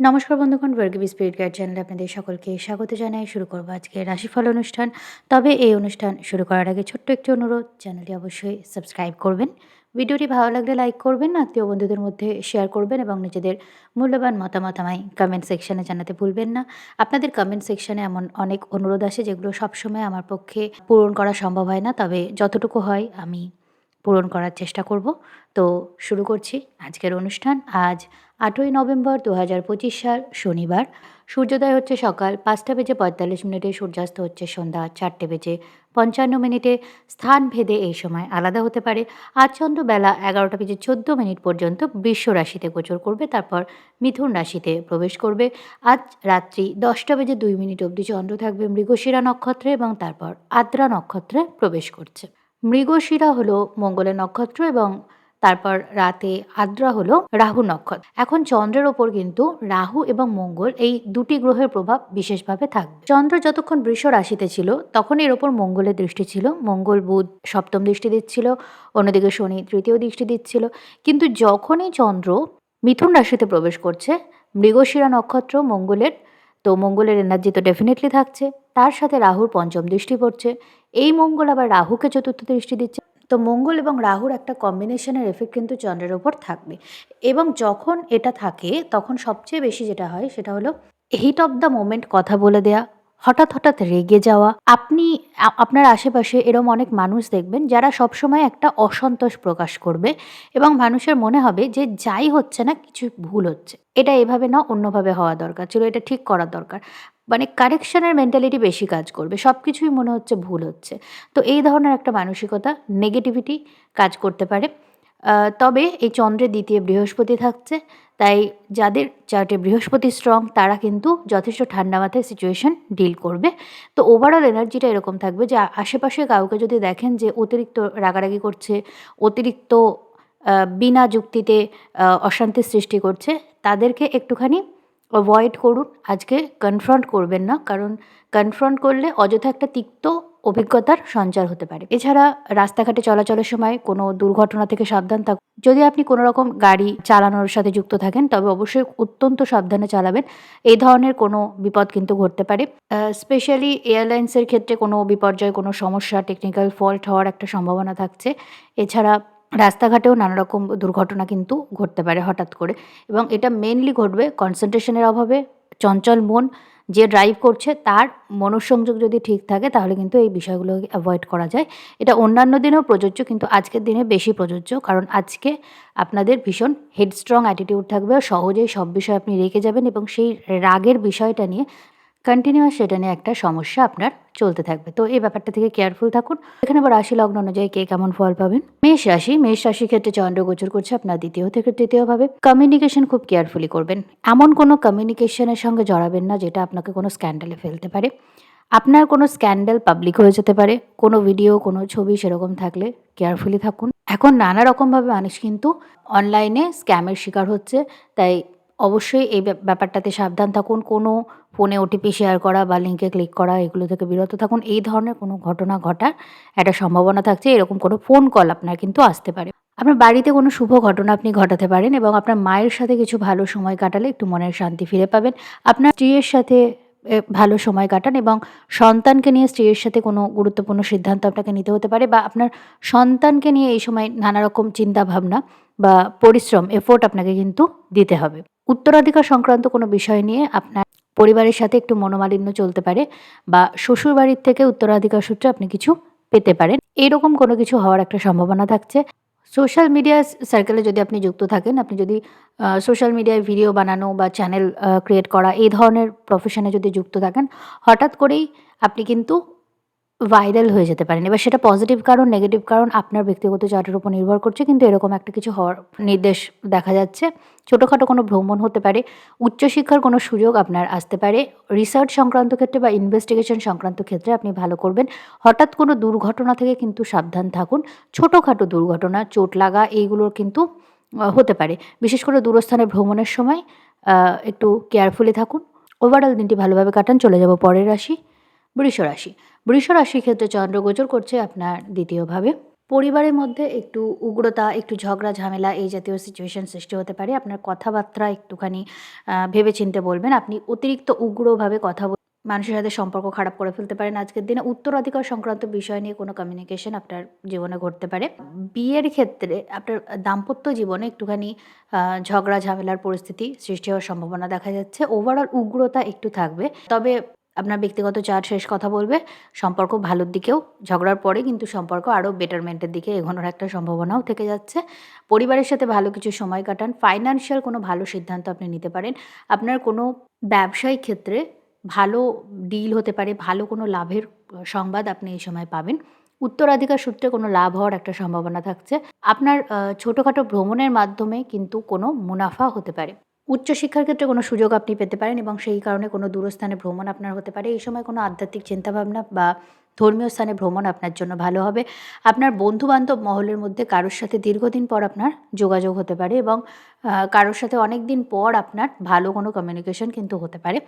নমস্কার বন্ধুগণ বর্গবি spirit guide চ্যানেলে আপনাদের সকলকে স্বাগত জানাই। শুরু করব আজকে রাশিফল অনুষ্ঠান। তবে এই অনুষ্ঠান শুরু করার আগে ছোট্ট একটি অনুরোধ, চ্যানেলটি অবশ্যই সাবস্ক্রাইব করবেন। ভিডিওটি ভালো লাগলে লাইক করবেন, আত্মীয় বন্ধুদের মধ্যে শেয়ার করবেন এবং নিজেদের মূল্যবান মতামত আমায় কমেন্ট সেকশানে জানাতে ভুলবেন না। আপনাদের কমেন্ট সেকশানে এমন অনেক অনুরোধ আসে যেগুলো সবসময় আমার পক্ষে পূরণ করা সম্ভব হয় না, তবে যতটুকু হয় আমি পূরণ করার চেষ্টা করব। তো শুরু করছি আজকের অনুষ্ঠান। আজ আটই নভেম্বর দু হাজার পঁচিশ সাল, শনিবার। সূর্যোদয় হচ্ছে সকাল পাঁচটা বেজে পঁয়তাল্লিশ মিনিটে, সূর্যাস্ত হচ্ছে সন্ধ্যা চারটে বেজে পঞ্চান্ন মিনিটে। স্থান ভেদে এই সময় আলাদা হতে পারে। আজ চন্দ্র বেলা এগারোটা বেজে চোদ্দ মিনিট পর্যন্ত বৃষ রাশিতে গোচর করবে, তারপর মিথুন রাশিতে প্রবেশ করবে। আজ রাত্রি দশটা বেজে দুই মিনিট অবধি চন্দ্র থাকবে মৃগশিরা নক্ষত্রে এবং তারপর আদ্রা নক্ষত্রে প্রবেশ করছে। মৃগশিরা হলো মঙ্গলের নক্ষত্র এবং তারপর রাতে আদ্রা হলো রাহু নক্ষত্র। এখন চন্দ্রের ওপর কিন্তু রাহু এবং মঙ্গল এই দুটি গ্রহের প্রভাব বিশেষভাবে থাকবে। চন্দ্র যতক্ষণ বৃষ রাশিতে ছিল তখন এর ওপর মঙ্গলের দৃষ্টি ছিল। মঙ্গল বুধ সপ্তম দৃষ্টি দিচ্ছিল, অন্যদিকে শনি তৃতীয় দৃষ্টি দিচ্ছিল। কিন্তু যখনই চন্দ্র মিথুন রাশিতে প্রবেশ করছে, মৃগশিরা নক্ষত্র মঙ্গলের, তো মঙ্গলের এনার্জি তো ডেফিনেটলি থাকছে। তার সাথে রাহুর পঞ্চম দৃষ্টি পড়ছে। এই মঙ্গল আবার রাহুকে চতুর্থ দৃষ্টি দিচ্ছে। তো মঙ্গল এবং রাহুর একটা কম্বিনেশনের এফেক্ট কিন্তু চন্দ্রের ওপর থাকবে। এবং যখন এটা থাকে, তখন সবচেয়ে বেশি যেটা হয়, সেটা হলো হিট অফ দ্য মোমেন্ট কথা বলে দেয়া, হঠাৎ হঠাৎ রেগে যাওয়া। আপনি আপনার আশেপাশে এরম অনেক মানুষ দেখবেন, যারা সবসময় একটা অসন্তোষ প্রকাশ করবে এবং মানুষের মনে হবে যে যাই হচ্ছে না, কিছু ভুল হচ্ছে। এটা এভাবে না, অন্যভাবে হওয়া দরকার। ছিল এটা ঠিক করা দরকার। মানে কারেকশনের মেন্টালিটি বেশি কাজ করবে সব কিছুই মনে হচ্ছে ভুল হচ্ছে। তো এই ধরনের একটা মানসিকতা নেগেটিভিটি কাজ করতে পারে। তবে এই চন্দ্রের দ্বিতীয় বৃহস্পতি থাকছে, তাই যাদের চার্টে বৃহস্পতি স্ট্রং তারা কিন্তু যথেষ্ট ঠান্ডা মাথায় সিচুয়েশন ডিল করবে। তো ওভারঅল এনার্জিটা এরকম থাকবে যে, আশেপাশে কাউকে যদি দেখেন যে অতিরিক্ত রাগারাগি করছে, অতিরিক্ত বিনা যুক্তিতে অশান্তির সৃষ্টি করছে, তাদেরকে একটুখানি অ্যাভয়েড করুন। আজকে কনফ্রন্ট করবেন না, কারণ কনফ্রন্ট করলে অযথা একটা তিক্ত অভিজ্ঞতার সঞ্চার হতে পারে। এছাড়া রাস্তাঘাটে চলাচলের সময় কোনো দুর্ঘটনা থেকে সাবধান থাকুন। যদি আপনি কোনো রকম গাড়ি চালানোর সাথে যুক্ত থাকেন, তবে অবশ্যই অত্যন্ত সাবধানে চালাবেন। এই ধরনের কোনো বিপদ কিন্তু ঘটতে পারে। স্পেশালি এয়ারলাইন্সের ক্ষেত্রে কোনো বিপর্যয়, কোনো সমস্যা টেকনিক্যাল ফল্ট হওয়ার একটা সম্ভাবনা থাকছে। এছাড়া রাস্তাঘাটেও নানা রকম দুর্ঘটনা কিন্তু ঘটতে পারে হঠাৎ করে এবং এটা মেনলি ঘটবে কনসেন্ট্রেশনের অভাবে, চঞ্চল মন যে ড্রাইভ করছে তার মনঃসংযোগ যদি ঠিক থাকে তাহলে কিন্তু এই বিষয়গুলো অ্যাভয়েড করা যায়। এটা অন্যান্য দিনেও প্রযোজ্য কিন্তু আজকের দিনে বেশি প্রযোজ্য কারণ আজকে আপনাদের ভীষণ হেডস্ট্রং অ্যাটিটিউড থাকবে সহজেই সব বিষয় আপনি রেখে যাবেন এবং সেই রাগের বিষয়টা নিয়ে কন্টিনিউয়াস সেটা নিয়ে একটা সমস্যা আপনার চলতে থাকবে। তো এই ব্যাপারটা থেকে কেয়ারফুল থাকুন। এখানে আবার রাশি লগ্ন অনুযায়ী কে কেমন ফল পাবেন? মেষ রাশি, মেষ রাশির ক্ষেত্রে চন্দ্র গোচর করছে আপনার দ্বিতীয় থেকে তৃতীয়ভাবে। কমিউনিকেশন খুব কেয়ারফুলি করবেন। এমন কোনো কমিউনিকেশনের সঙ্গে জড়াবেন না যেটা আপনাকে কোনো স্ক্যান্ডালে ফেলতে পারে। আপনার কোনো স্ক্যান্ডাল পাবলিক হয়ে যেতে পারে। কোনো ভিডিও কোনো ছবি সেরকম থাকলে কেয়ারফুলি থাকুন। এখন নানা রকমভাবে মানুষ কিন্তু অনলাইনে স্ক্যামের শিকার হচ্ছে। তাই অবশ্যই এই ব্যাপারটাতে সাবধান থাকুন। কোনো ফোনে ওটিপি শেয়ার করা বা লিঙ্কে ক্লিক করা, এগুলো থেকে বিরত থাকুন। এই ধরনের কোনো ঘটনা ঘটার একটা সম্ভাবনা থাকছে, এরকম কোনো ফোন কল আপনার কিন্তু আসতে পারে। আপনার বাড়িতে কোনো শুভ ঘটনা আপনি ঘটাতে পারেন এবং আপনার মায়ের সাথে কিছু ভালো সময় কাটালে একটু মনের শান্তি ফিরে পাবেন। আপনার স্ত্রীর সাথে ভালো সময় কাটান এবং সন্তানকে নিয়ে স্ত্রীর সাথে কোনো গুরুত্বপূর্ণ সিদ্ধান্ত আপনাকে নিতে হতে পারে বা আপনার সন্তানকে নিয়ে এই সময় নানা রকম চিন্তা ভাবনা বা পরিশ্রম এফোর্ট আপনাকে কিন্তু দিতে হবে। উত্তরাধিকার সংক্রান্ত কোনো বিষয় নিয়ে আপনার পরিবারের সাথে একটু মনোমালিন্য চলতে পারে বা শ্বশুর বাড়ির থেকে উত্তরাধিকার সূত্রে আপনি কিছু পেতে পারেন। এরকম কোনো কিছু হওয়ার একটা সম্ভাবনা থাকছে। সোশ্যাল মিডিয়া সার্কেলে যদি আপনি যুক্ত থাকেন, আপনি যদি সোশ্যাল মিডিয়ায় ভিডিও বানানো বা চ্যানেল ক্রিয়েট করা এই ধরনের প্রফেশনে যদি যুক্ত থাকেন, হঠাৎ করেই আপনি কিন্তু ভাইরাল হয়ে যেতে পারেন। এবার সেটা পজিটিভ কারণ নেগেটিভ কারণ আপনার ব্যক্তিগত চার্টের উপর নির্ভর করছে, কিন্তু এরকম একটা কিছু হওয়ার নির্দেশ দেখা যাচ্ছে। ছোটোখাটো কোনো ভ্রমণ হতে পারে, উচ্চশিক্ষার কোনো সুযোগ আপনার আসতে পারে। রিসার্চ সংক্রান্ত ক্ষেত্রে বা ইনভেস্টিগেশন সংক্রান্ত ক্ষেত্রে আপনি ভালো করবেন। হঠাৎ কোনো দুর্ঘটনা থেকে কিন্তু সাবধান থাকুন। ছোটোখাটো দুর্ঘটনা, চোট লাগা, এইগুলোর কিন্তু হতে পারে। বিশেষ করে দূরস্থানে ভ্রমণের সময় একটু কেয়ারফুলি থাকুন। ওভারঅল দিনটি ভালোভাবে কাটান। চলে যাব পরের রাশি, বৃষ রাশি। বৃষ রাশির ক্ষেত্রে চন্দ্র গোচর করছে আপনার দ্বিতীয়ভাবে। পরিবারের মধ্যে একটু উগ্রতা, একটু ঝগড়া, ঝামেলা এই জাতীয় সিচুয়েশন সৃষ্টি হতে পারে। আপনার কথাবার্তা একটুখানি ভেবেচিন্তে বলবেন। আপনি অতিরিক্ত উগ্রভাবে কথা মানুষের সাথে সম্পর্ক খারাপ করে ফেলতে পারেন। আজকের দিনে উত্তরাধিকার সংক্রান্ত বিষয় নিয়ে কোনো কমিউনিকেশন আপনার জীবনে ঘটতে পারে। বিয়ের ক্ষেত্রে আপনার দাম্পত্য জীবনে একটুখানি ঝগড়া, ঝামেলার পরিস্থিতি সৃষ্টি হওয়ার সম্ভাবনা দেখা যাচ্ছে। ওভারঅল উগ্রতা একটু থাকবে। তবে আপনার ব্যক্তিগত চার শেষ কথা বলবে। সম্পর্ক ভালোর দিকেও, ঝগড়ার পরে কিন্তু সম্পর্ক আরও বেটারমেন্টের দিকে এগোনোর একটা সম্ভাবনাও থেকে যাচ্ছে। পরিবারের সাথে ভালো কিছু সময় কাটান। ফাইন্যান্সিয়াল কোনো ভালো সিদ্ধান্ত আপনি নিতে পারেন। আপনার কোনো ব্যবসায়িক ক্ষেত্রে ভালো ডিল হতে পারে, ভালো কোনো লাভের সংবাদ আপনি এই সময় পাবেন। উত্তরাধিকার সূত্রে কোনো লাভ হওয়ার একটা সম্ভাবনা থাকছে। আপনার ছোটোখাটো ভ্রমণের মাধ্যমে কিন্তু কোনো মুনাফা হতে পারে। উচ্চশিক্ষার ক্ষেত্রে কোনো সুযোগ আপনি পেতে পারেন এবং সেই কারণে কোনো দূরস্থানে ভ্রমণ আপনার হতে পারে। এই সময় কোনো আধ্যাত্মিক চিন্তাভাবনা বা ধর্মীয় স্থানে ভ্রমণ আপনার জন্য ভালো হবে। আপনার বন্ধুবান্ধব মহলের মধ্যে কারোর সাথে দীর্ঘদিন পর আপনার যোগাযোগ হতে পারে এবং কারোর সাথে অনেক দিন পর আপনার ভালো কোনো কমিউনিকেশন কিন্তু হতে পারে।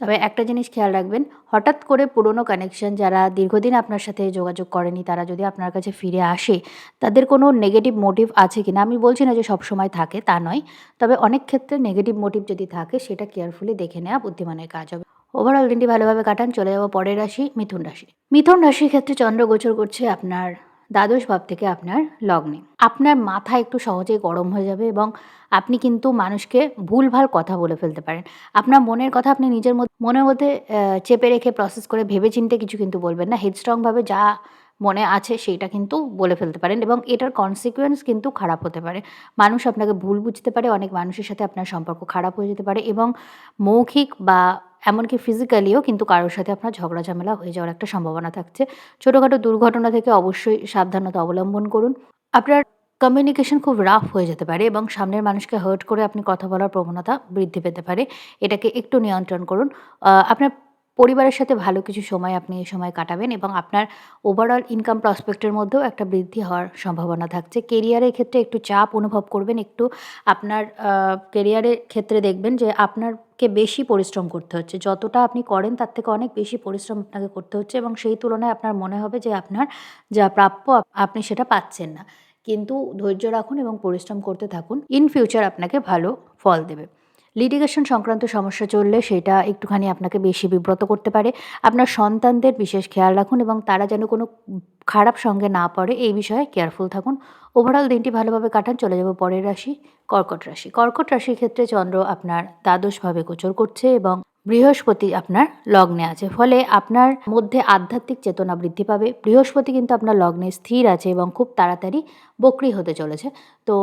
তবে একটা জিনিস খেয়াল রাখবেন, হঠাৎ করে পুরনো কানেকশন যারা দীর্ঘদিন আপনার সাথে যোগাযোগ করেনি, তারা যদি আপনার কাছে ফিরে আসে, তাদের কোনো নেগেটিভ মোটিভ আছে কিনা? আমি বলছি না যে সবসময় থাকে, তা নয়। তবে অনেক ক্ষেত্রে নেগেটিভ মোটিভ যদি থাকে, সেটা কেয়ারফুলি দেখে নেওয়া বুদ্ধিমানের কাজ হবে। ওভারঅল দিনটি ভালোভাবে কাটান, চলে যাব পরের রাশি, মিথুন রাশি। মিথুন রাশির ক্ষেত্রে চন্দ্র গোচর করছে আপনার দ্বাদশ ভাব থেকে আপনার লগ্নে। আপনার মাথা একটু সহজেই গরম হয়ে যাবে এবং আপনি কিন্তু মানুষকে ভুলভাল কথা বলে ফেলতে পারেন। আপনার মনের কথা আপনি নিজের মনের মধ্যে চেপে রেখে প্রসেস করে ভেবে চিনতে কিছু কিন্তু বলবেন না। হেডস্ট্রংভাবে যা মনে আছে সেইটা কিন্তু বলে ফেলতে পারেন এবং এটার কনসিকুয়েন্স কিন্তু খারাপ হতে পারে। মানুষ আপনাকে ভুল বুঝতে পারে, অনেক মানুষের সাথে আপনার সম্পর্ক খারাপ হয়ে যেতে পারে এবং মৌখিক বা এমনকি ফিজিক্যালিও কিন্তু কারোর সাথে আপনার ঝগড়া ঝামেলা হয়ে যাওয়ার একটা সম্ভাবনা থাকছে। ছোটোখাটো দুর্ঘটনা থেকে অবশ্যই সাবধানতা অবলম্বন করুন। আপনার কমিউনিকেশন খুব রাফ হয়ে যেতে পারে এবং সামনের মানুষকে হার্ট করে আপনি কথা বলার প্রবণতা বৃদ্ধি পেতে পারে। এটাকে একটু নিয়ন্ত্রণ করুন। আপনার পরিবারের সাথে ভালো কিছু সময় আপনি এই সময় কাটাবেন এবং আপনার ওভারঅল ইনকাম প্রসপেক্টের মধ্যেও একটা বৃদ্ধি হওয়ার সম্ভাবনা থাকছে। কেরিয়ারের ক্ষেত্রে একটু চাপ অনুভব করবেন, একটু আপনার কেরিয়ারের ক্ষেত্রে দেখবেন যে আপনারকে বেশি পরিশ্রম করতে হচ্ছে। যতটা আপনি করেন তার থেকে অনেক বেশি পরিশ্রম আপনাকে করতে হচ্ছে এবং সেই তুলনায় আপনার মনে হবে যে আপনার যা প্রাপ্য আপনি সেটা পাচ্ছেন না। কিন্তু ধৈর্য রাখুন এবং পরিশ্রম করতে থাকুন। ইন ফিউচার আপনাকে ভালো ফল দেবে। লিটিগেশন সংক্রান্ত সমস্যা চললে সেটা একটুখানি আপনাকে বেশি বিব্রত করতে পারে। আপনার সন্তানদের বিশেষ খেয়াল রাখুন এবং তারা যেন কোনো খারাপ সঙ্গে না পড়ে, এই বিষয়ে কেয়ারফুল থাকুন। ওভারঅল দিনটি ভালোভাবে কাটান। চলে যাব পরের রাশি, কর্কট রাশি। কর্কট রাশির ক্ষেত্রে চন্দ্র আপনার দ্বাদশভাবে গোচর করছে এবং বৃহস্পতি আপনার লগ্নে আছে, ফলে আপনার মধ্যে আধ্যাত্মিক চেতনা বৃদ্ধি পাবে। বৃহস্পতি কিন্তু আপনার লগ্নে স্থির আছে এবং খুব তাড়াতাড়ি বক্রি হতে চলেছে। তো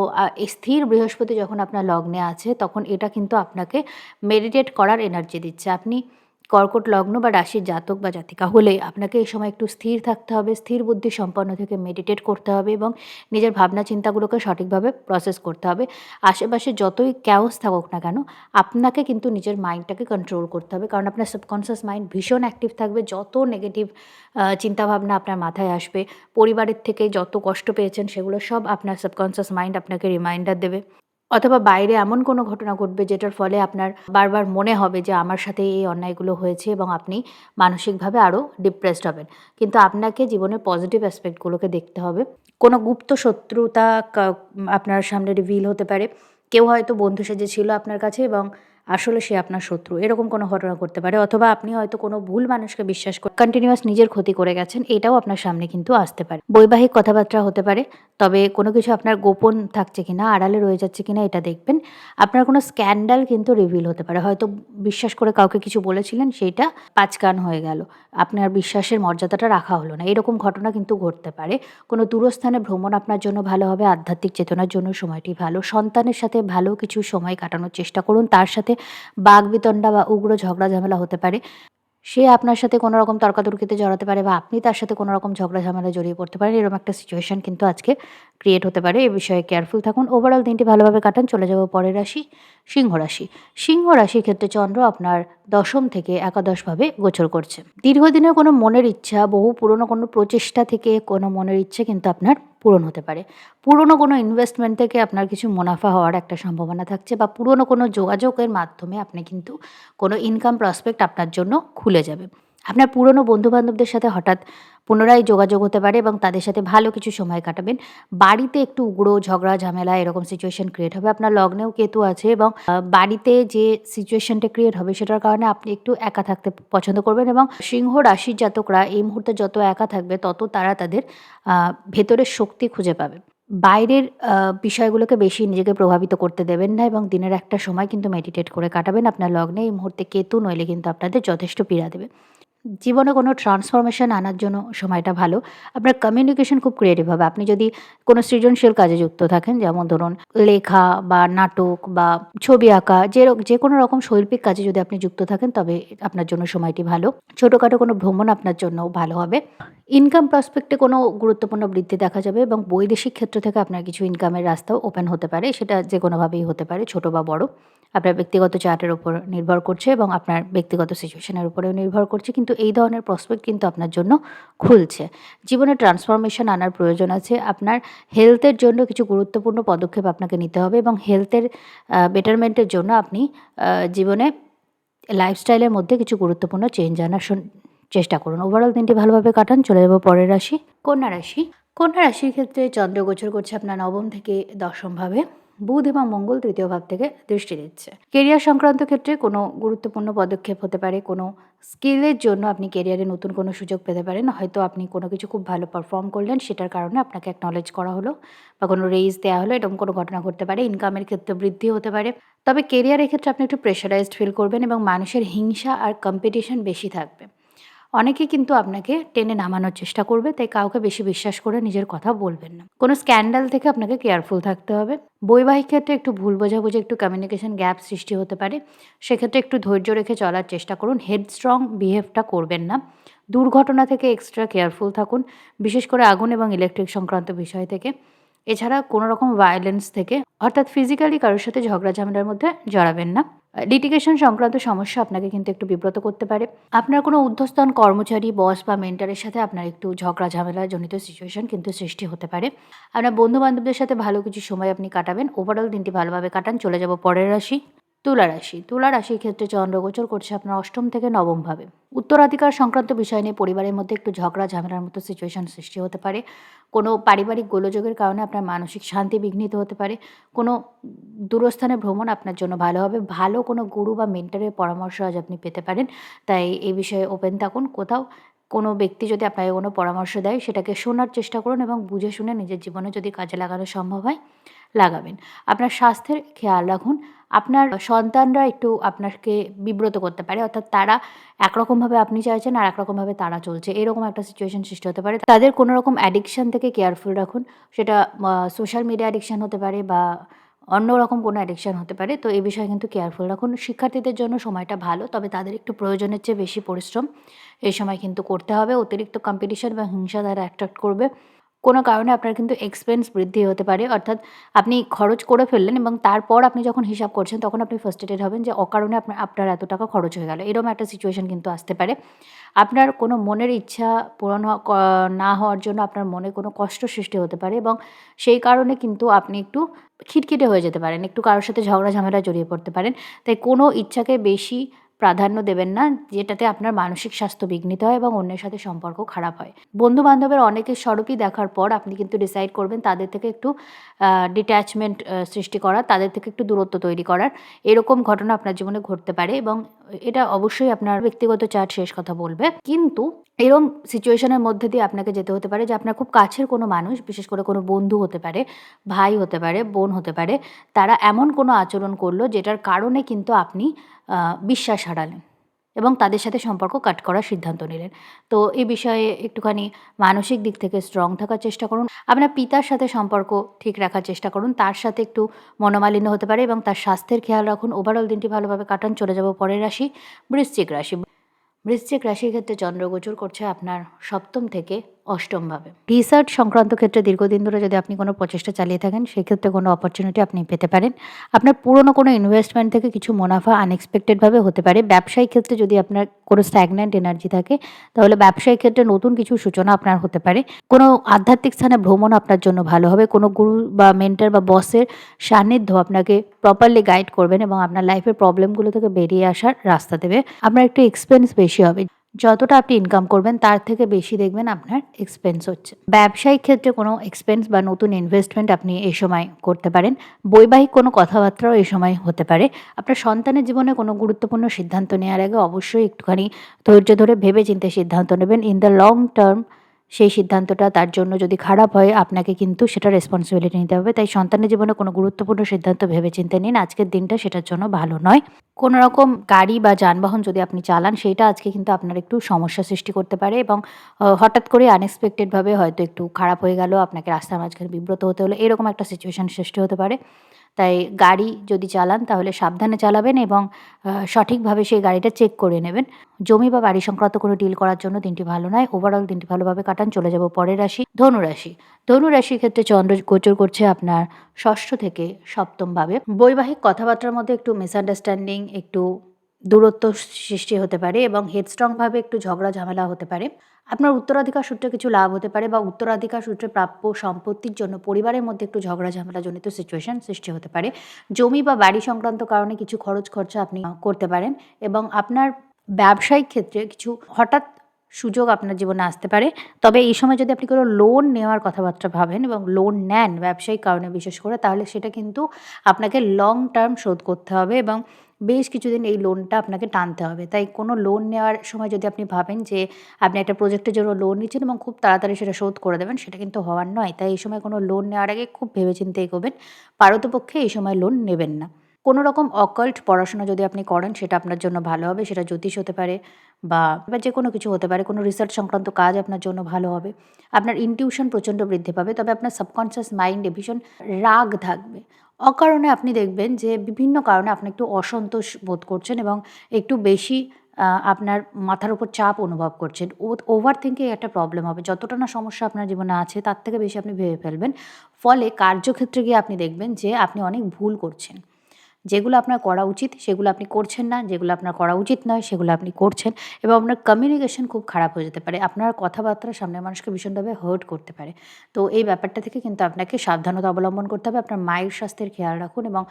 এই স্থির বৃহস্পতি যখন আপনার লগ্নে আছে, তখন এটা কিন্তু আপনাকে মেডিটেট করার এনার্জি দিচ্ছে। আপনি কর্কট লগ্ন বা রাশির জাতক বা জাতিকা হলে আপনাকে এই সময় একটু স্থির থাকতে হবে, স্থির বুদ্ধি সম্পন্ন থেকে মেডিটেট করতে হবে এবং নিজের ভাবনা চিন্তাগুলোকে সঠিকভাবে প্রসেস করতে হবে। আশেপাশে যতই ক্যাওস থাকুক না কেন, আপনাকে কিন্তু নিজের মাইন্ডটাকে কন্ট্রোল করতে হবে। কারণ আপনার সাবকনসিয়াস মাইন্ড ভীষণ অ্যাক্টিভ থাকবে, যত নেগেটিভ চিন্তাভাবনা আপনার মাথায় আসবে, পরিবারের থেকে যত কষ্ট পেয়েছেন সেগুলো সব আপনার সাবকনসিয়াস মাইন্ড আপনাকে রিমাইন্ডার দেবে। অথবা বাইরে এমন কোনো ঘটনা ঘটবে যেটার ফলে আপনার বারবার মনে হবে যে আমার সাথে এই অন্যায়গুলো হয়েছে এবং আপনি মানসিকভাবে আরও ডিপ্রেসড হবেন। কিন্তু আপনাকে জীবনের পজিটিভ অ্যাসপেক্টগুলোকে দেখতে হবে। কোনো গুপ্ত শত্রুতা আপনার সামনে রিভিল হতে পারে। কেউ হয়তো বন্ধু সেজে ছিল আপনার কাছে এবং আসলে সে আপনার শত্রু। এরকম কোনো ঘটনা করতে পারে, অথবা আপনি হয়তো কোনো ভুল মানুষকে বিশ্বাস করে কন্টিনিউয়াস নিজের ক্ষতি করে গেছেন, এটাও আপনার সামনে কিন্তু আসতে পারে। বৈবাহিক কথাবার্তা হতে পারে, তবে কোনো কিছু আপনার গোপন থাকছে কিনা, আড়ালে রয়ে যাচ্ছে কিনা, এটা দেখবেন। আপনার কোনো স্ক্যান্ডাল কিন্তু রিভিল হতে পারে। হয়তো বিশ্বাস করে কাউকে কিছু বলেছিলেন সেইটা পাঁচকান হয়ে গেল। আপনার বিশ্বাসের মর্যাদাটা রাখা হলো না। এরকম ঘটনা কিন্তু ঘটতে পারে। কোনো দূরস্থানে ভ্রমণ আপনার জন্য ভালো হবে, আধ্যাত্মিক চেতনার জন্য সময়টি ভালো, সন্তানের সাথে ভালো কিছু সময় কাটানোর চেষ্টা করুন, তার সাথে বাঘ বিতণ্ডা বা উগ্র ঝগড়া ঝামেলা হতে পারে। সে আপনার সাথে কোনো রকম তর্কাতর্কিতে জড়াতে পারে বা আপনি তার সাথে কোনো রকম ঝগড়া ঝামেলায় জড়িয়ে পড়তে পারেন, এরকম একটা সিচুয়েশন কিন্তু আজকে ক্রিয়েট হতে পারে। এ বিষয়ে কেয়ারফুল থাকুন। ওভারঅল দিনটি ভালোভাবে কাটান। চলে যাব পরের রাশি, সিংহ রাশি। সিংহ রাশির ক্ষেত্রে চন্দ্র আপনার দশম থেকে একাদশভাবে গোচর করছে। দীর্ঘদিনের কোনো মনের ইচ্ছা, বহু পুরনো কোনো প্রচেষ্টা থেকে কোনো মনের ইচ্ছে কিন্তু আপনার পূরণ হতে পারে। পুরনো কোনো ইনভেস্টমেন্ট থেকে আপনার কিছু মুনাফা হওয়ার একটা সম্ভাবনা থাকছে বা পুরনো কোনো যোগাযোগের মাধ্যমে আপনি কিন্তু কোনো ইনকাম প্রসপেক্ট আপনার জন্য খুলে যাবে। আপনার পুরনো বন্ধুবান্ধবদের সাথে হঠাৎ পুনরায় যোগাযোগ হতে পারে এবং তাদের সাথে ভালো কিছু সময় কাটাবেন। বাড়িতে একটু উগ্র ঝগড়া, ঝামেলা এরকম সিচুয়েশন ক্রিয়েট হবে। আপনার লগ্নেও কেতু আছে এবং বাড়িতে যে সিচুয়েশনটা ক্রিয়েট হবে সেটার কারণে আপনি একটু একা থাকতে পছন্দ করবেন এবং সিংহ রাশির জাতকরা এই মুহূর্তে যত একা থাকবে, তত তারা তাদের ভেতরের শক্তি খুঁজে পাবে। বাইরের বিষয়গুলোকে বেশি নিজেকে প্রভাবিত করতে দেবেন না এবং দিনের একটা সময় কিন্তু মেডিটেট করে কাটাবেন। আপনার লগ্নে এই মুহূর্তে কেতু নইলে কিন্তু আপনাদের যথেষ্ট পীড়া দেবে। জীবনে কোনো ট্রান্সফরমেশন আনার জন্য সময়টা ভালো। আপনার কমিউনিকেশন খুব ক্রিয়েটিভ হবে। আপনি যদি কোনো সৃজনশীল কাজে যুক্ত থাকেন, যেমন ধরুন লেখা বা নাটক বা ছবি আঁকা, যে যে কোনো রকম শৈল্পিক কাজে যদি আপনি যুক্ত থাকেন, তবে আপনার জন্য সময়টি ভালো। ছোটোখাটো কোনো ভ্রমণ আপনার জন্য ভালো হবে। ইনকাম প্রসপেক্টে কোনো গুরুত্বপূর্ণ বৃদ্ধি দেখা যাবে এবং বৈদেশিক ক্ষেত্র থেকে আপনার কিছু ইনকামের রাস্তাও ওপেন হতে পারে। সেটা যে কোনোভাবেই হতে পারে, ছোট বা বড়। আপনার ব্যক্তিগত চার্টের উপর নির্ভর করছে এবং আপনার ব্যক্তিগত সিচুয়েশনের উপরেও নির্ভর করছে। কিন্তু এই ধরনের প্রসপেক্ট কিন্তু আপনার জন্য খুলছে। জীবনে ট্রান্সফরমেশন আনার প্রয়োজন আছে। আপনার হেলথের জন্য কিছু গুরুত্বপূর্ণ পদক্ষেপ আপনাকে নিতে হবে এবং হেলথের বেটারমেন্টের জন্য আপনি জীবনে লাইফস্টাইলের মধ্যে কিছু গুরুত্বপূর্ণ চেঞ্জ আনার চেষ্টা করুন। ওভারঅল দিনটি ভালোভাবে কাটান। চলে যাব পরের রাশি। কন্যা রাশি। কন্যা রাশির ক্ষেত্রে চন্দ্র গোচর করছে আপনার নবম থেকে দশম ভাবে। বুধ এবং মঙ্গল তৃতীয় ভাব থেকে দৃষ্টি দিচ্ছে। কেরিয়ার সংক্রান্ত ক্ষেত্রে কোনো গুরুত্বপূর্ণ পদক্ষেপ হতে পারে, কোনো স্কিলের জন্য আপনি কেরিয়ারে নতুন কোনো সুযোগ পেতে পারেন, হয়তো আপনি কোনো কিছু খুব ভালো পারফর্ম করলেন, সেটার কারণে আপনাকে অ্যাকনলেজ করা হলো বা কোনো রেইজ দেওয়া হলো, এরকম কোনো ঘটনা ঘটতে পারে ইনকামের ক্ষেত্রে বৃদ্ধি হতে পারে। তবে কেরিয়ারের ক্ষেত্রে আপনি একটু প্রেশারাইজড ফিল করবেন এবং মানুষের হিংসা আর কম্পিটিশন বেশি থাকবে। অনেকে কিন্তু আপনাকে টেনে নামানোর চেষ্টা করবে, তাই কাউকে বেশি বিশ্বাস করে নিজের কথা বলবেন না। কোনো স্ক্যান্ডাল থেকে আপনাকে কেয়ারফুল থাকতে হবে। বৈবাহিক ক্ষেত্রে একটু ভুল বোঝাবুঝি, একটু কমিউনিকেশন গ্যাপ সৃষ্টি হতে পারে। সেক্ষেত্রে একটু ধৈর্য রেখে চলার চেষ্টা করুন। হেডস্ট্রং বিহেভটা করবেন না। দুর্ঘটনা থেকে এক্সট্রা কেয়ারফুল থাকুন। বিশেষ করে আগুন এবং ইলেকট্রিক সংক্রান্ত বিষয় থেকে। এছাড়া কোনো রকম ভায়োলেন্স থেকে, অর্থাৎ ফিজিক্যালি কারোর সাথে ঝগড়া ঝামেলার মধ্যে জড়াবেন না। লিটিগেশন সংক্রান্ত সমস্যা আপনাকে কিন্তু একটু বিব্রত করতে পারে। আপনার কোনো উদ্ধস্থান কর্মচারী বস বা মেন্টারের সাথে আপনার একটু ঝগড়া, ঝামেলা জনিত সিচুয়েশন কিন্তু সৃষ্টি হতে পারে। আপনার বন্ধু বান্ধবদের সাথে ভালো কিছু সময় আপনি কাটাবেন। ওভারঅল দিনটি ভালোভাবে কাটান। চলে যাব পরের রাশি। তুলা রাশি। তুলা রাশির ক্ষেত্রে চন্দ্রগোচর করছে আপনার অষ্টম থেকে নবম ভাবে। উত্তরাধিকার সংক্রান্ত বিষয় নিয়ে পরিবারের মধ্যে একটু ঝগড়া, ঝামেলার মতো সিচুয়েশন সৃষ্টি হতে পারে। কোনো পারিবারিক গোলযোগের কারণে আপনার মানসিক শান্তি বিঘ্নিত হতে পারে। কোনো দূরস্থানে ভ্রমণ আপনার জন্য ভালো হবে। ভালো কোনো গুরু বা মেন্টারের পরামর্শ আজ আপনি পেতে পারেন। তাই এই বিষয়ে ওপেন থাকুন। কোথাও কোনো ব্যক্তি যদি আপনাকে কোনো পরামর্শ দেয়, সেটাকে শোনার চেষ্টা করুন এবং বুঝে শুনে নিজের জীবনে যদি কাজে লাগানো সম্ভব হয়, লাগাবেন। আপনার স্বাস্থ্যের খেয়াল রাখুন। আপনার সন্তানরা একটু আপনাকে বিব্রত করতে পারে, অর্থাৎ তারা একরকমভাবে আপনি চাইছেন আর একরকমভাবে তারা চলছে। এরকম একটা সিচুয়েশন সৃষ্টি হতে পারে। তাদের কোনো রকম অ্যাডিকশান থেকে কেয়ারফুল রাখুন। সেটা সোশ্যাল মিডিয়া অ্যাডিকশান হতে পারে বা অন্য রকম কোনো অ্যাডিকশান হতে পারে। তো এই বিষয়ে কিন্তু কেয়ারফুল রাখুন। শিক্ষার্থীদের জন্য সময়টা ভালো, তবে তাদের একটু প্রয়োজনের চেয়ে বেশি পরিশ্রম। এই সময় কিন্তু করতে হবে। অতিরিক্ত কম্পিটিশন বা হিংসা দ্বারা অ্যাট্রাক্ট করবে। কোনো কারণে আপনার কিন্তু এক্সপেন্স বৃদ্ধি হতে পারে। অর্থাৎ আপনি খরচ করে ফেললেন এবং তারপর আপনি যখন হিসাব করছেন, তখন আপনি ফার্স্টেটেড হবেন যে অকারণে আপনার আপনার এত টাকা খরচ হয়ে গেল। এরকম একটা সিচুয়েশন কিন্তু আসতে পারে। আপনার কোনো মনের ইচ্ছা পূরণ না হওয়ার জন্য আপনার মনে কোনো কষ্ট সৃষ্টি হতে পারে এবং সেই কারণে কিন্তু আপনি একটু খিটখিটে হয়ে যেতে পারেন, একটু কারোর সাথে ঝগড়া ঝামেলা জড়িয়ে পড়তে পারেন। তাই কোনো ইচ্ছাকে বেশি প্রাধান্য দেবেন না, যেটাতে আপনার মানসিক স্বাস্থ্য বিঘ্নিত হয় এবং অন্যের সাথে সম্পর্ক খারাপ হয়। বন্ধু বান্ধবের অনেকের স্বরূপই দেখার পর আপনি কিন্তু ডিসাইড করবেন তাদের থেকে একটু ডিট্যাচমেন্ট সৃষ্টি করা তাদের থেকে একটু দূরত্ব তৈরি করার। এরকম ঘটনা আপনার জীবনে ঘটতে পারে এবং এটা অবশ্যই আপনার ব্যক্তিগত চার্ট শেষ কথা বলবে। কিন্তু এরম সিচুয়েশনের মধ্যে দিয়ে আপনাকে যেতে হতে পারে যে আপনার খুব কাছের কোনো মানুষ, বিশেষ করে কোনো বন্ধু হতে পারে, ভাই হতে পারে, বোন হতে পারে, তারা এমন কোনো আচরণ করল যেটার কারণে কিন্তু আপনি বিশ্বাস হারালেন এবং তাদের সাথে সম্পর্ক কাট করার সিদ্ধান্ত নিলেন। তো এই বিষয়ে একটুখানি মানসিক দিক থেকে স্ট্রং থাকার চেষ্টা করুন। আপনার পিতার সাথে সম্পর্ক ঠিক রাখার চেষ্টা করুন। তার সাথে একটু মনোমালিন্য হতে পারে এবং তার স্বাস্থ্যের খেয়াল রাখুন। ওভারঅল দিনটি ভালোভাবে কাটান, চলে যাব পরের রাশি, বৃশ্চিক রাশি। বৃশ্চিক রাশির ক্ষেত্রে চন্দ্রগোচর করছে আপনার সপ্তম থেকে অষ্টম ভাবে। রিসার্চ সংক্রান্ত ক্ষেত্রে দীর্ঘদিন ধরে যদি আপনি কোনো প্রচেষ্টা চালিয়ে থাকেন, সেক্ষেত্রে কোনো অপরচুনিটি আপনি পেতে পারেন। আপনার পুরনো কোনো ইনভেস্টমেন্ট থেকে কিছু মুনাফা আনএক্সপেক্টেডভাবে হতে পারে। ব্যবসায়িক ক্ষেত্রে যদি আপনার কোনো স্ট্যাগন্যান্ট এনার্জি থাকে, তাহলে ব্যবসায়িক ক্ষেত্রে নতুন কিছু সূচনা আপনার হতে পারে। কোনো আধ্যাত্মিক স্থানে ভ্রমণ আপনার জন্য ভালো হবে। কোনো গুরু বা মেন্টার বা বসের সান্নিধ্য আপনাকে প্রপারলি গাইড করবেন এবং আপনার লাইফের প্রবলেমগুলো থেকে বেরিয়ে আসার রাস্তা দেবে। আপনার একটু এক্সপেন্স বেশি হবে। যতটা আপনি ইনকাম করবেন, তার থেকে বেশি দেখবেন আপনার এক্সপেন্স হচ্ছে। ব্যবসায়িক ক্ষেত্রে কোনো এক্সপেন্স বা নতুন ইনভেস্টমেন্ট আপনি এই সময় করতে পারেন। বৈবাহিক কোনো কথাবার্তাও এই সময় হতে পারে। আপনার সন্তানের জীবনে কোনো গুরুত্বপূর্ণ সিদ্ধান্ত নেওয়ার আগে অবশ্যই একটুখানি ধৈর্য ধরে ভেবে চিন্তে সিদ্ধান্ত নেবেন। ইন দ্য লং টার্ম সেই সিদ্ধান্তটা তার জন্য যদি খারাপ হয়, আপনাকে কিন্তু সেটা রেসপন্সিবিলিটি নিতে হবে। তাই সন্তানের জীবনে কোনো গুরুত্বপূর্ণ সিদ্ধান্ত ভেবে চিন্তে নিন। আজকের দিনটা সেটার জন্য ভালো নয়। কোনো রকম গাড়ি বা যানবাহন যদি আপনি চালান, সেইটা আজকে কিন্তু আপনার একটু সমস্যা সৃষ্টি করতে পারে এবং হঠাৎ করে আনএক্সপেক্টেডভাবে হয়তো একটু খারাপ হয়ে গেল, আপনাকে রাস্তার মাঝখানে বিব্রত হতে হলো, এরকম একটা সিচুয়েশন সৃষ্টি হতে পারে। তাই গাড়ি যদি চালান তাহলে সাবধানে চালাবেন এবং সঠিকভাবে সেই গাড়িটা চেক করে নেবেন। জমি বা বাড়ি সংক্রান্ত কোনো ডিল করার জন্য দিনটি ভালো নয়। ওভারঅল দিনটি ভালোভাবে কাটান। চলে যাব পরের রাশি ধনুরাশি ধনুরাশির ক্ষেত্রে চন্দ্র গোচর করছে আপনার ষষ্ঠ থেকে সপ্তমভাবে। বৈবাহিক কথাবার্তার মধ্যে একটু মিসআন্ডারস্ট্যান্ডিং একটু দূরত্ব সৃষ্টি হতে পারে এবং হেডস্ট্রংভাবে একটু ঝগড়া ঝামেলা হতে পারে। আপনার উত্তরাধিকার সূত্রে কিছু লাভ হতে পারে বা উত্তরাধিকার সূত্রে প্রাপ্য সম্পত্তির জন্য পরিবারের মধ্যে একটু ঝগড়া ঝামেলা জনিত সিচুয়েশন সৃষ্টি হতে পারে। জমি বা বাড়ি সংক্রান্ত কারণে কিছু খরচ খরচা আপনি করতে পারেন এবং আপনার ব্যবসায়িক ক্ষেত্রে কিছু হঠাৎ সুযোগ আপনার জীবনে আসতে পারে। তবে এই সময় যদি আপনি কোনো লোন নেওয়ার কথাবার্তা ভাবেন এবং লোন নেন ব্যবসায়িক কারণে বিশেষ করে, তাহলে সেটা কিন্তু আপনাকে লং টার্ম শোধ করতে হবে এবং বেশ কিছুদিন এই লোনটা আপনাকে টানতে হবে। তাই কোনো লোন নেওয়ার সময় যদি আপনি ভাবেন যে আপনি একটা প্রজেক্টের জন্য লোন নিচ্ছেন এবং খুব তাড়াতাড়ি সেটা শোধ করে দেবেন, সেটা কিন্তু হওয়ার নয়। তাই এই সময় কোনো লোন নেওয়ার আগে খুব ভেবেচিন্তে এগোবেন। পারতপক্ষে এই সময় লোন নেবেন না। কোনো রকম অকাল্ট পড়াশোনা যদি আপনি করেন, সেটা আপনার জন্য ভালো হবে, সেটা জ্যোতিষ হতে পারে বা বা যে কোনো কিছু হতে পারে। কোনো রিসার্চ সংক্রান্ত কাজ আপনার জন্য ভালো হবে। আপনার ইনটিউশন প্রচণ্ড বৃদ্ধি পাবে, তবে আপনার সাবকনসিয়াস মাইন্ডে ভীষণ রাগ থাকবে। অকারণে আপনি দেখবেন যে বিভিন্ন কারণে আপনি একটু অসন্তোষ বোধ করছেন এবং একটু বেশি আপনার মাথার উপর চাপ অনুভব করছেন। ওভার থিঙ্কিং একটা প্রবলেম হবে। যতটা না সমস্যা আপনার জীবনে আছে, তার থেকে বেশি আপনি ভেবে ফেলবেন। ফলে কার্যক্ষেত্রে গিয়ে আপনি দেখবেন যে আপনি অনেক ভুল করছেন। যেগুলো আপনার করা উচিত, সেগুলো আপনি করছেন না, যেগুলো আপনার করা উচিত নয়, সেগুলো আপনি করছেন এবং আপনার কমিউনিকেশন খুব খারাপ হয়ে যেতে পারে। আপনার কথাবার্তা সামনের মানুষকে ভীষণভাবে হার্ট করতে পারে। তো এই ব্যাপারটা থেকে কিন্তু আপনাকে সাবধানতা অবলম্বন করতে হবে। আপনার মায়ের স্বাস্থ্যের খেয়াল রাখুন এবং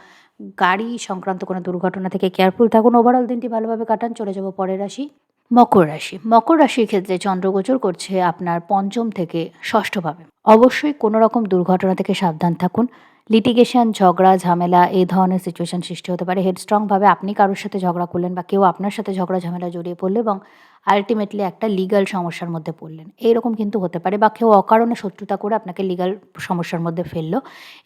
গাড়ি সংক্রান্ত কোনো দুর্ঘটনা থেকে কেয়ারফুল থাকুন। ওভারঅল দিনটি ভালোভাবে কাটান। চলে যাব পরের রাশি, মকর রাশি। মকর রাশির ক্ষেত্রে চন্দ্রগোচর করছে আপনার পঞ্চম থেকে ষষ্ঠভাবে অবশ্যই কোনো রকম দুর্ঘটনা থেকে সাবধান থাকুন। লিটিগেশন ঝগড়া, ঝামেলা, এই ধরনের সিচুয়েশন সৃষ্টি হতে পারে। হেডস্ট্রংভাবে আপনি কারোর সাথে ঝগড়া করলেন বা কেউ আপনার সাথে ঝগড়া, ঝামেলা জড়িয়ে পড়ল এবং আলটিমেটলি একটা লিগাল সমস্যার মধ্যে পড়লেন। এইরকম কিন্তু হতে পারে বা কেউ অকারণে শত্রুতা করে আপনাকে লিগাল সমস্যার মধ্যে ফেলল।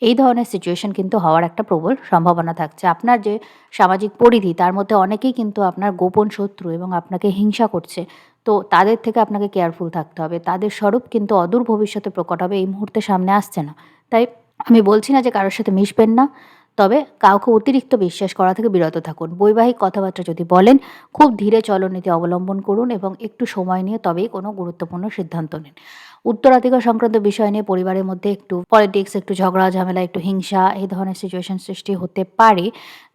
এই ধরনের সিচুয়েশন কিন্তু হওয়ার একটা প্রবল সম্ভাবনা থাকছে। আপনার যে সামাজিক পরিধি, তার মধ্যে অনেকেই কিন্তু আপনার গোপন শত্রু এবং আপনাকে হিংসা করছে। তো তাদের থেকে আপনাকে কেয়ারফুল থাকতে হবে। তাদের স্বরূপ কিন্তু অদূর ভবিষ্যতে প্রকট হবে, এই মুহূর্তে সামনে আসছে না। তাই আমি বলছি না যে কারোর সাথে মিশবেন না, তবে কাউকে অতিরিক্ত বিশ্বাস করা থেকে বিরত থাকুন। বৈবাহিক কথাবার্তা যদি বলেন, খুব ধীরে চলনীতি অবলম্বন করুন এবং একটু সময় নিয়ে তবেই কোনো গুরুত্বপূর্ণ সিদ্ধান্ত নিন। উত্তরাধিকার সংক্রান্ত বিষয় নিয়ে পরিবারের মধ্যে একটু পলিটিক্স একটু ঝগড়া, ঝামেলা, একটু হিংসা এই ধরনের সিচুয়েশন সৃষ্টি হতে পারে।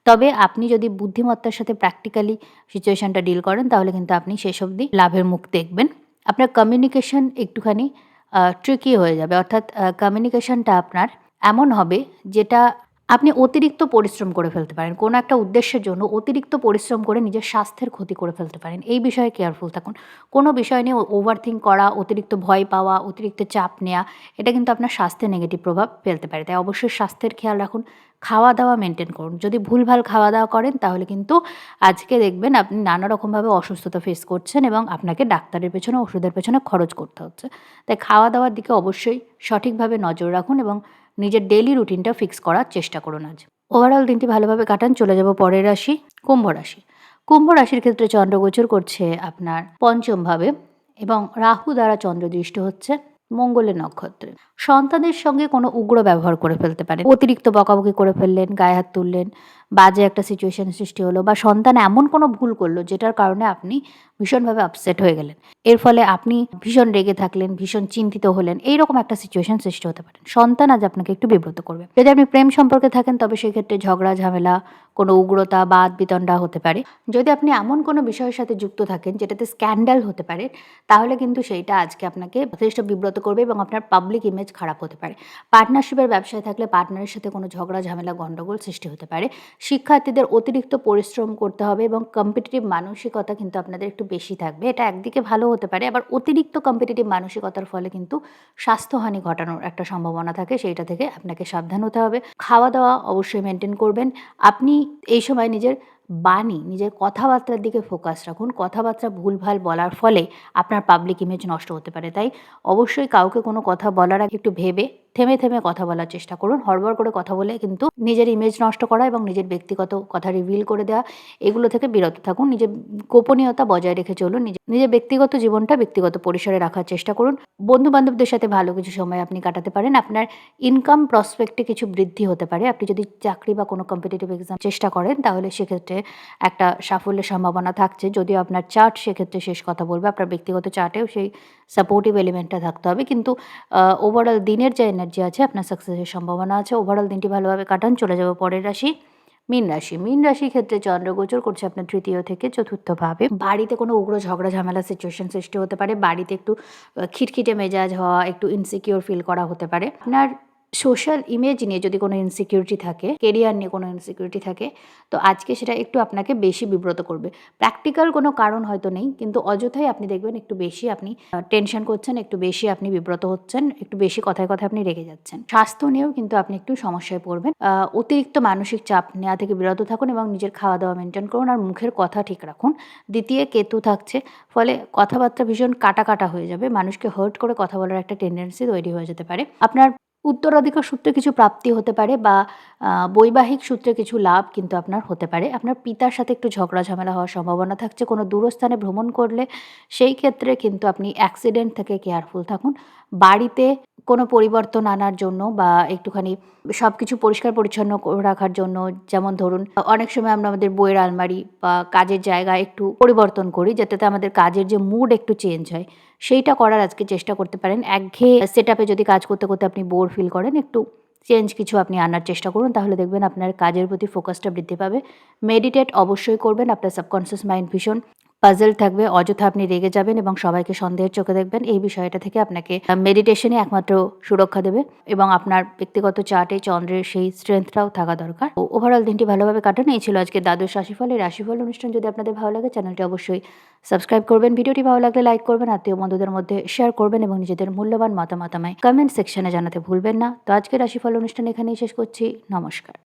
তবে আপনি যদি বুদ্ধিমত্তার সাথে প্র্যাকটিক্যালি সিচুয়েশনটা ডিল করেন, তাহলে কিন্তু আপনি শেষ অবধি লাভের মুখ দেখবেন। আপনার কমিউনিকেশন একটুখানি ট্রিকি হয়ে যাবে। অর্থাৎ কমিউনিকেশনটা আপনার এমন হবে যেটা আপনি অতিরিক্ত পরিশ্রম করে ফেলতে পারেন। কোনো একটা উদ্দেশ্যের জন্য অতিরিক্ত পরিশ্রম করে নিজের স্বাস্থ্যের ক্ষতি করে ফেলতে পারেন। এই বিষয়ে কেয়ারফুল থাকুন। কোনো বিষয় নিয়ে ওভার থিঙ্ক করা, অতিরিক্ত ভয় পাওয়া, অতিরিক্ত চাপ নেওয়া এটা কিন্তু আপনার স্বাস্থ্যে নেগেটিভ প্রভাব ফেলতে পারে। তাই অবশ্যই স্বাস্থ্যের খেয়াল রাখুন খাওয়া দাওয়া মেনটেন করুন। যদি ভুলভাল খাওয়া দাওয়া করেন, তাহলে কিন্তু আজকে দেখবেন আপনি নানা রকমভাবে অসুস্থতা ফেস করছেন এবং আপনাকে ডাক্তারের পেছনে, ওষুধের পেছনে খরচ করতে হচ্ছে। তাই খাওয়া দাওয়ার দিকে অবশ্যই সঠিকভাবে নজর রাখুন এবং নিজের ডেলি রুটিনটা ফিক্স করার চেষ্টা করুন আজ। ওভারঅল দিনটি ভালোভাবে কাটান, চলে যাব পরের রাশি, কুম্ভ রাশি। কুম্ভ রাশির ক্ষেত্রে চন্দ্রগোচর করছে আপনার পঞ্চমভাবে এবং রাহু দ্বারা চন্দ্র দৃষ্ট হচ্ছে মঙ্গলের নক্ষত্রে। সন্তানের সঙ্গে কোনো উগ্র ব্যবহার করে ফেলতে পারে অতিরিক্ত বকাবকি করে ফেললেন, গায়ে হাত তুললেন বাজে একটা সিচুয়েশন সৃষ্টি হলো বা সন্তান এমন কোনো ভুল করল যেটার কারণে আপনি ভীষণভাবে আপসেট হয়ে গেলেন। এর ফলে আপনি ভীষণ রেগে থাকলেন, ভীষণ চিন্তিত হলেন, এইরকম একটা সিচুয়েশন সৃষ্টি হতে পারে। সন্তান আজ আপনাকে একটু বিব্রত করবে। যদি আপনি প্রেম সম্পর্কে থাকেন, তবে সেক্ষেত্রে ঝগড়া, ঝামেলা, কোনো উগ্রতা, বাদ বিতণ্ডা হতে পারে। যদি আপনি এমন কোনো বিষয়ের সাথে যুক্ত থাকেন যেটাতে স্ক্যান্ডাল হতে পারে, তাহলে কিন্তু সেইটা আজকে আপনাকে যথেষ্ট বিব্রত করবে এবং আপনার পাবলিক ইমেজ খারাপ হতে পারে। পার্টনারশিপের ব্যবসায় থাকলে পার্টনারের সাথে কোনো ঝগড়া, ঝামেলা গণ্ডগোল সৃষ্টি হতে পারে। শিক্ষার্থীদের অতিরিক্ত পরিশ্রম করতে হবে এবং কম্পিটিটিভ মানসিকতা কিন্তু আপনাদের একটু বেশি থাকবে। এটা একদিকে ভালো হতে পারে, আবার অতিরিক্ত কম্পিটিটিভ মানসিকতার ফলে কিন্তু স্বাস্থ্যহানি ঘটানোর একটা সম্ভাবনা থাকে, সেইটা থেকে আপনাকে সাবধান হতে হবে। খাওয়া দাওয়া অবশ্যই মেনটেন করবেন। আপনি এই সময় নিজের বাণী, নিজের কথাবার্তার দিকে ফোকাস রাখুন। কথাবার্তা ভুলভাল বলার ফলে আপনার পাবলিক ইমেজ নষ্ট হতে পারে। তাই অবশ্যই কাউকে কোনো কথা বলার আগে একটু ভেবে থেমে থেমে কথা বলার চেষ্টা করুন। হড়বড় করে কথা বলে কিন্তু নিজের ইমেজ নষ্ট করা এবং নিজের ব্যক্তিগত কথা রিভিল করে দেওয়া, এগুলো থেকে বিরত থাকুন। নিজের গোপনীয়তা বজায় রেখে চলুন। নিজের নিজের ব্যক্তিগত জীবনটা ব্যক্তিগত পরিসরে রাখার চেষ্টা করুন। বন্ধু বান্ধবদের সাথে ভালো কিছু সময় আপনি কাটাতে পারেন। আপনার ইনকাম প্রসপেক্টে কিছু বৃদ্ধি হতে পারে। আপনি যদি চাকরি বা কোনো কম্পিটিটিভ এক্সাম চেষ্টা করেন, তাহলে সেক্ষেত্রে একটা সাফল্যের সম্ভাবনা থাকছে। যদিও আপনার চার্ট সেক্ষেত্রে শেষ কথা বলবে, আপনার ব্যক্তিগত চার্টেও সেই সাপোর্টিভ এলিমেন্টটা থাকতে হবে। কিন্তু ওভারঅল দিনের যে এনার্জি আছে, আপনার সাকসেসের সম্ভাবনা আছে। ওভারঅল দিনটি ভালোভাবে কাটান। চলে যাব পরের রাশি, মীন রাশি। মীন রাশির ক্ষেত্রে চন্দ্রগোচর করছে আপনার তৃতীয় থেকে চতুর্থ ভাবে বাড়িতে কোনো উগ্র ঝগড়া ঝামেলা সিচুয়েশন সৃষ্টি হতে পারে। বাড়িতে একটু খিটখিটে মেজাজ হওয়া, একটু ইনসিকিওর ফিল করা হতে পারে। আপনার সোশ্যাল ইমেজ নিয়ে যদি কোনো ইনসিকিউরিটি থাকে কেরিয়ার নিয়ে কোনো ইনসিকিউরিটি থাকে, তো আজকে সেটা একটু আপনাকে বেশি বিব্রত করবে। প্র্যাকটিক্যাল কোনো কারণ হয়তো নেই, কিন্তু অযথাই আপনি দেখবেন একটু বেশি আপনি টেনশন করছেন, একটু বেশি আপনি বিব্রত হচ্ছেন, একটু বেশি কথায় কথায় আপনি রেগে যাচ্ছেন। স্বাস্থ্য নিয়েও কিন্তু আপনি একটু সমস্যায় পড়বেন। অতিরিক্ত মানসিক চাপ নেওয়া থেকে বিরত থাকুন এবং নিজের খাওয়া দাওয়া মেনটেন করুন আর মুখের কথা ঠিক রাখুন। দ্বিতীয়, কেতু থাকছে, ফলে কথাবার্তা ভীষণ কাটা কাটা হয়ে যাবে, মানুষকে হার্ট করে কথা বলার একটা টেন্ডেন্সি তৈরি হয়ে যেতে পারে। আপনার উত্তরাধিকার সূত্রে কিছু প্রাপ্তি হতে পারে বা বৈবাহিক সূত্রে কিছু লাভ কিন্তু আপনার হতে পারে। আপনার পিতার সাথে একটু ঝগড়া ঝামেলা হওয়ার সম্ভাবনা থাকছে। কোনো দূরস্থানে ভ্রমণ করলে সেই ক্ষেত্রে কিন্তু আপনি অ্যাক্সিডেন্ট থেকে কেয়ারফুল থাকুন। বাড়িতে কোনো পরিবর্তন আনার জন্য বা একটুখানি সব কিছু পরিষ্কার পরিচ্ছন্ন রাখার জন্য যেমন ধরুন, অনেক সময় আমরা আমাদের বইয়ের আলমারি বা কাজের জায়গা একটু পরিবর্তন করি, যাতে আমাদের কাজের যে মুড একটু চেঞ্জ হয়। সেইটা করার আজকে চেষ্টা করতে পারেন। একঘেয়ে সেট যদি কাজ করতে করতে আপনি বোর ফিল করেন, একটু চেঞ্জ কিছু আপনি আনার চেষ্টা করুন, তাহলে দেখবেন আপনার কাজের প্রতি ফোকাসটা বৃদ্ধি পাবে। মেডিটেট অবশ্যই করবেন, আপনার সাবকনসিয়াস মাইন্ড ভীষণ পাজল থাকবে, অযথা আপনি রেগে যাবেন এবং সবাইকে সন্দেহের চোখে দেখবেন। এই বিষয়টা থেকে আপনাকে মেডিটেশনই একমাত্র সুরক্ষা দেবে এবং আপনার ব্যক্তিগত চার্টে চন্দ্রের সেই স্ট্রেংথটাও থাকা দরকার। ওভারঅল দিনটি ভালোভাবে কাটানো। এই ছিল আজকে দ্বাদশ রাশিফল। এই রাশিফল অনুষ্ঠান যদি আপনাদের ভালো লাগে চ্যানেলটি অবশ্যই সাবস্ক্রাইব করবেন। ভিডিওটি ভালো লাগলে লাইক করবেন আত্মীয় বন্ধুদের মধ্যে শেয়ার করবেন এবং নিজেদের মূল্যবান মতামত আমায় কমেন্ট সেকশনে জানাতে ভুলবেন না। তো আজকে রাশিফল অনুষ্ঠান এখানেই শেষ করছি। নমস্কার।